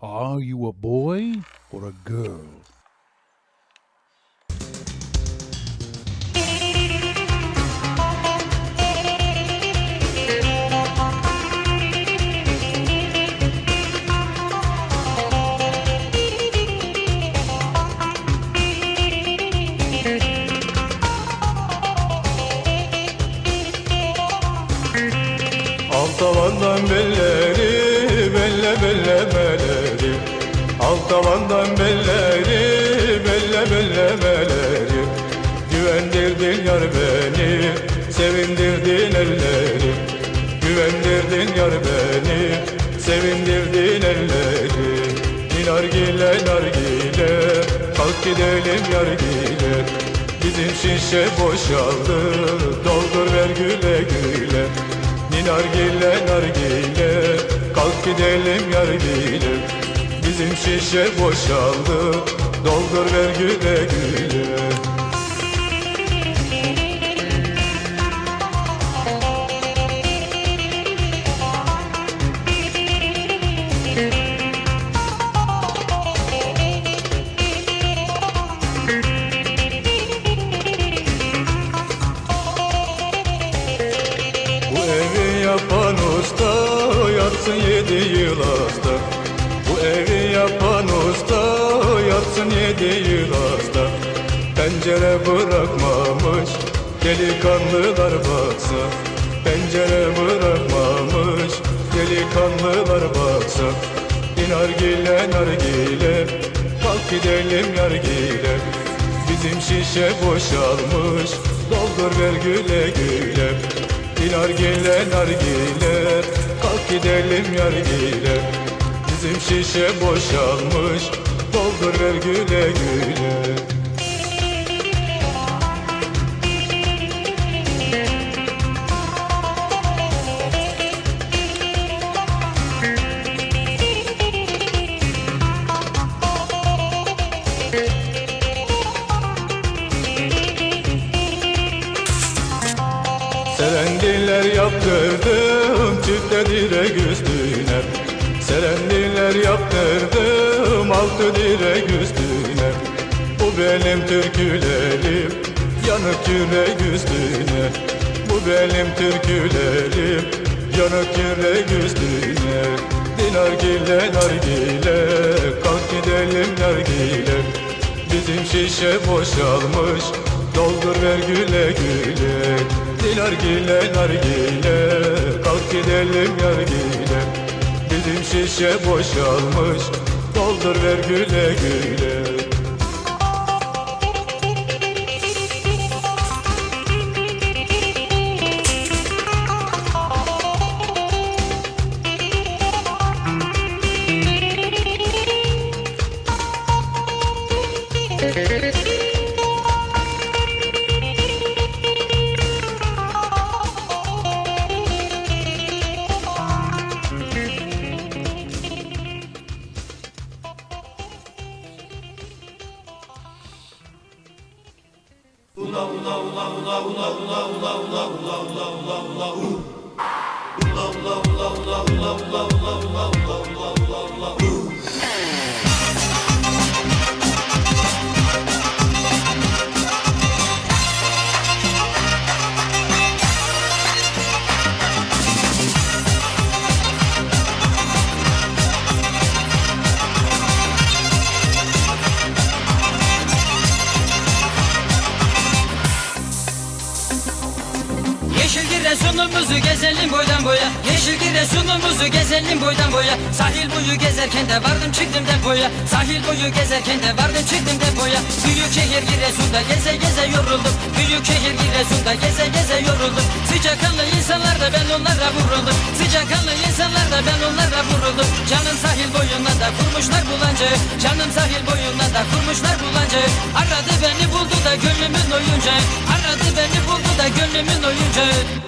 Are you a boy or a girl? Alt tavandan belleri, belle bellemeleri Alt tavandan belleri, belle bellemeleri Güvendirdin yar beni, sevindirdin elleri. Güvendirdin yar beni, sevindirdin elleri. Nargile nargile, kalk gidelim yargile Bizim şişe boşaldı, doldur ver güle güle. Ninargile nargile Kalk gidelim yargile Bizim şişe boşaldı. Doldur ver güle. Güle yapan usta yatsın yedi yıl hasta. Bu evi yapan usta yatsın yedi yıl hasta. Pencere bırakmamış delikanlılar baksa. Pencere bırakmamış delikanlılar baksa. Nargile nargile kalk gidelim yargile Bizim şişe boşalmış doldur ver güle güle. Nargile nargile kalk gidelim yargile Bizim şişe boşalmış. Doldur ver güle güle. Serendiller yaptırdım çifte direk üstüne. Serendiller yaptırdım altı direk üstüne. Bu benim türkülerim yanık yürek üstüne. Bu benim türkülerim yanık yürek üstüne. Dinargile nargile kalk gidelim nargile Bizim şişe boşalmış Doldur ver güle güle. Dinargile nargile Kalk gidelim yargile Bizim şişe boşalmış. Doldur ver güle güle Yeşil Giresun'umuzu gezelim boydan boya. Yeşil Giresun'umuzu gezelim boydan boya. Sahil boyu gezerken de vardım çıktım depoya Sahil boyu gezerken de vardım çıktım depoya Büyük şehir Giresun'da geze geze yoruldum. Büyük şehir Giresun'da geze geze yoruldum. Sıcakkanlı insanlar da ben onlara vuruldum. Sıcakkanlı insanlar da ben onlara vuruldum. Canım sahil boyuna da kurmuşlar bulancı Canım sahil boyuna da kurmuşlar bulancı Aradı beni buldu da gönlümün oyuncağı. Aradı beni buldu da gönlümün oyuncağı